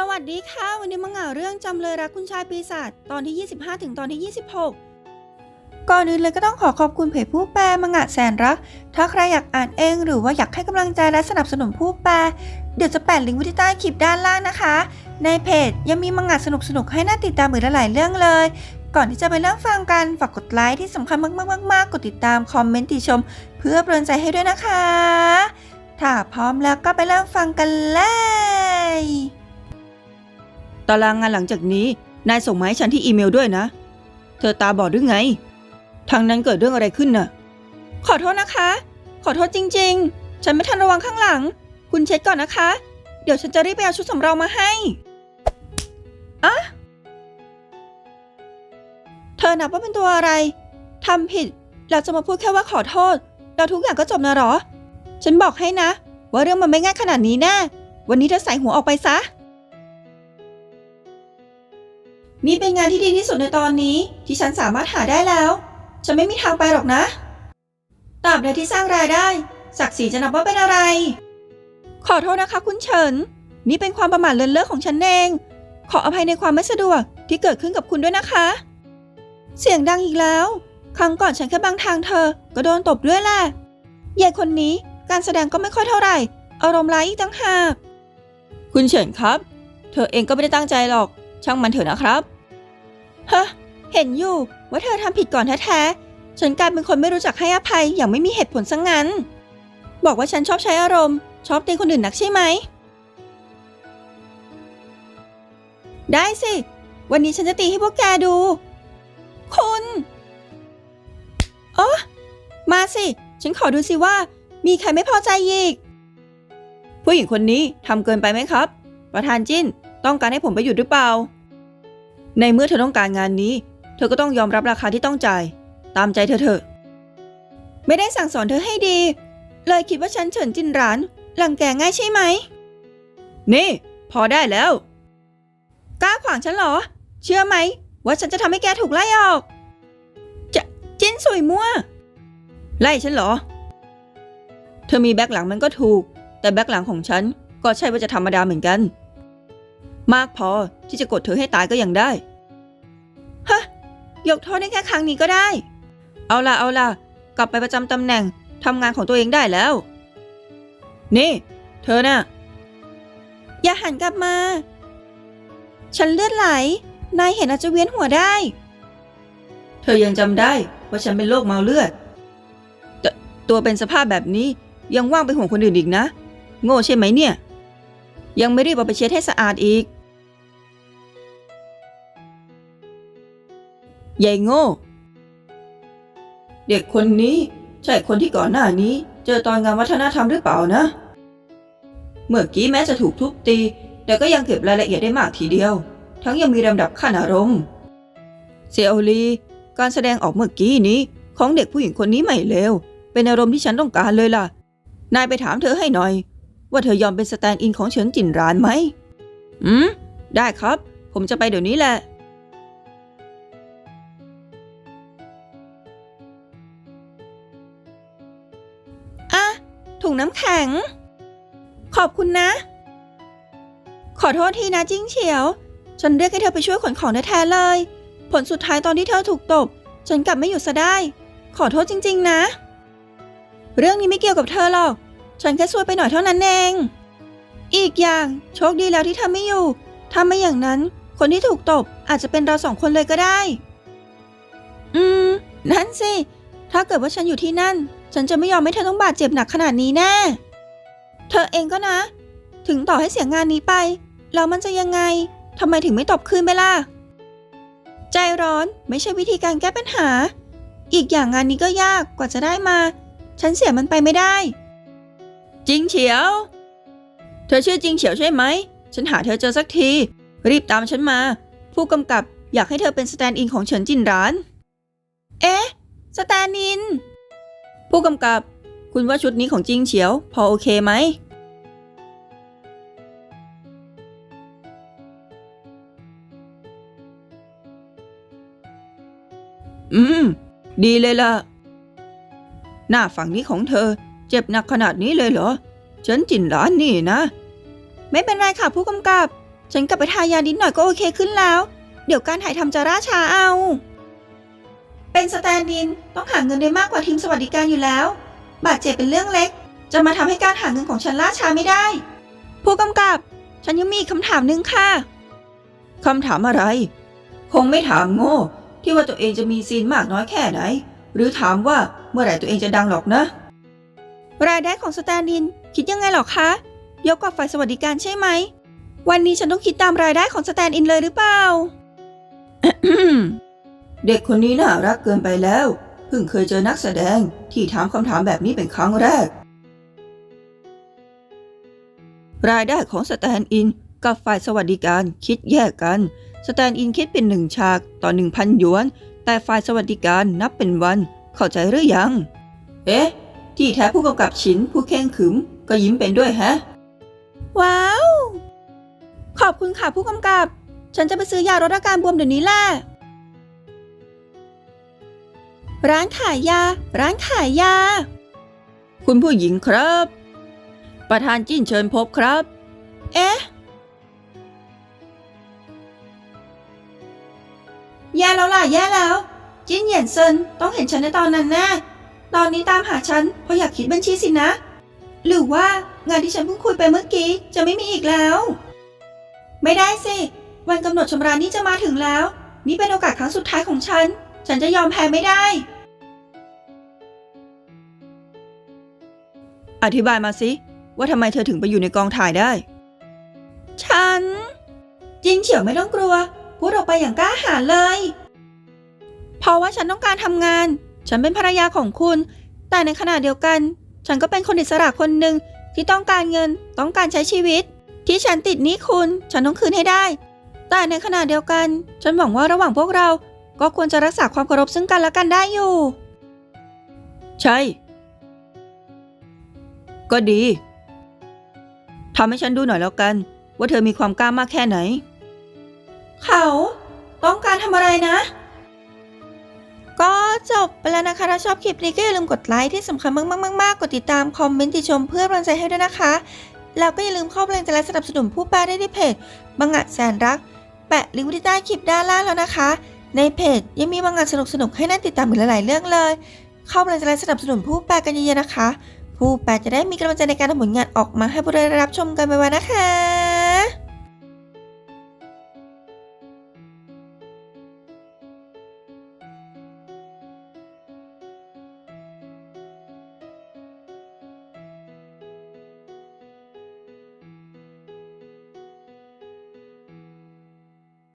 สวัสดีค่ะวันนี้มาเหงาเรื่องจำเลยรักคุณชายปีศาจตอนที่ 25 ถึงตอนที่ 26 ก่อนอื่นเลยก็ต้องขอขอบคุณเพจผู้แปลมังงะแสนรัก ถ้าใครอยากอ่านเองหรือว่าอยากให้กำลังใจและสนับสนุนผู้แปล เดี๋ยวจะแปะลิงก์ไว้ที่ใต้คลิปด้านล่างนะคะ ในเพจยังมีมังงะสนุกๆให้น่าติดตามอีกหลายเรื่องเลย ก่อนที่จะไปเริ่มฟังกันฝากกดไลค์ที่สำคัญมากๆๆๆกดติดตามคอมเมนต์ติชม เพื่อเปลือนใจให้ด้วยนะคะ ถ้าพร้อมแล้วก็ไปเริ่มฟังกันเลย ตารางงานหลังจากนี้ นายส่งมาให้ฉันที่อีเมลด้วยนะ เธอตาบอดหรือไง ทางนั้นเกิดเรื่องอะไรขึ้นน่ะ ขอโทษนะคะ ขอโทษจริง ๆ ฉันไม่ทันระวังข้างหลัง คุณเช็ดก่อนนะคะ เดี๋ยวฉันจะรีบไปเอาชุดสำรองมาให้อะเธอนับว่าเป็นตัวอะไรทำผิดเราจะมาพูดแค่ว่าขอโทษแล้วทุกอย่างก็จบนะหรอ ฉันบอกให้นะ ว่าเรื่องมันไม่ง่ายขนาดนี้แน่วันนี้เธอใส่หัวออกไปซะ นี่เป็นงานที่ดีที่สุดในตอนนี้ ที่ฉันสามารถหาได้แล้ว ฉันไม่มีทางไปหรอกนะตราบใดที่สร้างรายได้ ศักดิ์ศรีจะนับว่าเป็นอะไร ขอโทษนะคะคุณเฉิน นี่เป็นความประมาทเลินเล่อของฉันเอง ขออภัยในความไม่สะดวกที่เกิดขึ้นกับคุณด้วยนะคะ เสียงดังอีกแล้ว ครั้งก่อนฉันแค่บังทางเธอ ก็โดนตบด้วยแหละยายคนนี้การแสดงก็ไม่ค่อยเท่าไหร่ อารมณ์ร้ายอีกต่างหาก คุณเฉินครับ เธอเองก็ไม่ได้ตั้งใจหรอก ช่างมันเถอะนะครับ ฮะเห็นอยู่ว่าเธอทำผิดก่อนแท้ๆฉันกลายเป็นคนไม่รู้จักให้อภัยอย่างไม่มีเหตุผลซะงงั้น บอกว่าฉันชอบใช้อารมณ์ ชอบตีคนอื่นนักใช่ไหม ได้สิ วันนี้ฉันจะตีให้พวกแกดู คุณโอ้มาสิ ฉันขอดูสิว่า มีใครไม่พอใจอีก ผู้หญิงคนนี้ทำเกินไปไหมครับ ประธานจิ้นต้องการให้ผมไปหยุดหรือเปล่า ในเมื่อเธอต้องการงานนี้ เธอก็ต้องยอมรับราคาที่ต้องจ่าย ตามใจเธอเถอะ ไม่ได้สั่งสอนเธอให้ดี เลยคิดว่าฉันเฉินจินหรานหลังแกง่ายใช่ไหม นี่ พอได้แล้ว กล้าขวางฉันเหรอ เชื่อไหม ว่าฉันจะทำให้แกถูกไล่ออก จะจิ้นสวยมั่ว ไล่ฉันเหรอ เธอมีแบ็คหลังมันก็ถูก แต่แบ็คหลังของฉันก็ใช่ว่าจะธรรมดาเหมือนกัน มากพอที่จะกดเธอให้ตายก็ยังได้ ยกโทษได้แค่ครั้งนี้ก็ได้ เอาล่ะเอาล่ะ กลับไปประจำตำแหน่งทำงานของตัวเองได้แล้ว นี่ เธอน่ะ อย่าหันกลับมา ฉันเลือดไหล นายเห็นอาจจะเวียนหัวได้ เธอยังจำได้ว่าฉันเป็นโรคเมาเลือดแตตัวเป็นสภาพแบบนี้ยังว่างไปห่วงคนอื่นอีกนะ โง่ใช่ไหมเนี่ย ยังไม่รีบเอาไปเช็ดให้สะอาดอีก ยายโง่ เด็กคนนี้ใช่คนที่ก่อนหน้านี้ เจอตอนงานวัฒนธรรมหรือเปล่านะ เมื่อกี้แม้จะถูกทุบตี แต่ก็ยังเก็บรายละเอียดได้มากทีเดียว ทั้งยังมีลำดับขั้นอารมณ์เซียวลีการแสดงออกเมื่อกี้นี้ ของเด็กผู้หญิงคนนี้ไม่เลวเป็นอารมณ์ที่ฉันต้องการเลยล่ะ นายไปถามเธอให้หน่อย ว่าเธอยอมเป็นสแตนด์อินของเฉินจินรานไหมอืมได้ครับ ผมจะไปเดี๋ยวนี้แหละ น้ำแข็ง ขอบคุณนะ ขอโทษทีนะจิ้งเฉียว ฉันเรียกให้เธอไปช่วยขนของแท้ๆเลย ผลสุดท้ายตอนที่เธอถูกตบ ฉันกลับไม่อยู่ซะได้ ขอโทษจริง ๆ นะ เรื่องนี้ไม่เกี่ยวกับเธอหรอก ฉันแค่ช่วยไปหน่อยเท่านั้นเอง อีกอย่างโชคดีแล้วที่เธอไม่อยู่ ถ้าไม่อย่างนั้น คนที่ถูกตบอาจจะเป็นเราสองคนเลยก็ได้ อืม นั่นสิ ถ้าเกิดว่าฉันอยู่ที่นั่น ฉันจะไม่ยอมให้เธอต้องบาดเจ็บหนักขนาดนี้แน่ เธอเองก็นะ ถึงต่อให้เสียงานนี้ไป แล้วมันจะยังไง ทำไมถึงไม่ตบคืนไปล่ะ ใจร้อนไม่ใช่วิธีการแก้ปัญหา อีกอย่างงานนี้ก็ยากกว่าจะได้มา ฉันเสียมันไปไม่ได้ จริงเฉียว เธอชื่อจริงเฉียวใช่ไหม ฉันหาเธอเจอสักที รีบตามฉันมา ผู้กำกับอยากให้เธอเป็นสแตนด์อินของเฉินจินร้าน เอ๊ะ สแตนนิน ผู้กำกับ คุณว่าชุดนี้ของจริงเฉียว พอโอเคไหม อืม ดีเลยล่ะ หน้าฝั่งนี้ของเธอ เจ็บหนักขนาดนี้เลยเหรอ ฉันจินร้านนี่นะ ไม่เป็นไรค่ะผู้กำกับ ฉันกลับไปทายานิดหน่อยก็โอเคขึ้นแล้ว เดี๋ยวการถ่ายทำจะล่าช้าเอา เป็นสแตนดินต้องหาเงินได้มากกว่าทีมสวัสดิการอยู่แล้ว บาดเจ็บเป็นเรื่องเล็ก จะมาทำให้การหาเงินของฉันล่าช้าไม่ได้ ผู้กำกับ ฉันยังมีอีกคำถามหนึ่งค่ะ คำถามอะไร คงไม่ถามโง่ ที่ว่าตัวเองจะมีซีนมากน้อยแค่ไหน หรือถามว่าเมื่อไหร่ตัวเองจะดังหรอกนะ รายได้ของสแตนดินคิดยังไงหรอคะเยอะกว่าฝ่ายสวัสดิการใช่ไหม วันนี้ฉันต้องคิดตามรายได้ของสแตนดินเลยหรือเปล่า เด็กคนนี้น่ารักเกินไปแล้ว เพิ่งเคยเจอนักแสดงที่ถามคำถามแบบนี้เป็นครั้งแรก รายได้ของสแตนด์อินกับฝ่ายสวัสดิการคิดแยกกัน สแตนด์อินคิดเป็นหนึ่งฉากต่อหนึ่งพันหยวน แต่ฝ่ายสวัสดิการนับเป็นวัน เข้าใจหรือยัง เอ๊ะ ที่แท้ผู้กำกับฉินผู้เข่งขรึม ก็ยิ้มเป็นด้วยแฮะ ว้าว ขอบคุณค่ะผู้กำกับ ฉันจะไปซื้อยาลดอาการบวมเดี๋ยวนี้แหละ ร้านขายยา ร้านขายยา คุณผู้หญิงครับ ประธานจิ้นเชิญพบครับ เอ๊ะ แย่แล้วล่ะ แย่แล้ว จิ้นเหยียนเซินต้องเห็นฉันในตอนนั้นแน่ ตอนนี้ตามหาฉันเพราะอยากคิดบัญชีสินะ หรือว่างานที่ฉันเพิ่งคุยไปเมื่อกี้จะไม่มีอีกแล้ว ไม่ได้สิ วันกำหนดชำระนี้จะมาถึงแล้ว นี่เป็นโอกาสครั้งสุดท้ายของฉัน ฉันจะยอมแพ้ไม่ได้ อธิบายมาสิ ว่าทำไมเธอถึงไปอยู่ในกองถ่ายได้ ฉันจินเฉียวไม่ต้องกลัว พูดออกไปอย่างกล้าหาญเลย เพราะว่าฉันต้องการทำงาน ฉันเป็นภรรยาของคุณ แต่ในขณะเดียวกัน ฉันก็เป็นคนอิสระคนหนึ่งที่ต้องการเงินต้องการใช้ชีวิต ที่ฉันติดหนี้คุณ ฉันต้องคืนให้ได้ แต่ในขณะเดียวกัน ฉันหวังว่าระหว่างพวกเรา ก็ควรจะรักษาความเคารพซึ่งกันและกันได้อยู่ ใช่ ก็ดีทำให้ฉันดูหน่อยแล้วกัน ว่าเธอมีความกล้ามากแค่ไหน เขาต้องการทำอะไรนะ ก็จบไปแล้วนะคะ ถ้าชอบคลิปนี้ก็อย่าลืมกดไลค์ที่สำคัญมากๆๆๆกดติดตามคอมเมนต์ติชมเพื่อกำลังใจให้ด้วยนะคะ แล้วก็อย่าลืมเข้าไปแรงใจและสนับสนุนผู้แปลได้ที่เพจบังงะแสนรัก แปะลิงก์ไว้ที่ใต้คลิปด้านล่างแล้วนะคะ ในเพจยังมีบังงะสนุกๆให้นั่งติดตามอีกหลายๆเรื่องเลย เข้าไปแรงใจและสนับสนุนผู้แปลกันเยอะๆนะคะ ผู้แปลจะได้มีกำลังใจในการทำผลงานออกมาให้ผู้ได้รับชมกันไปวันนะคะ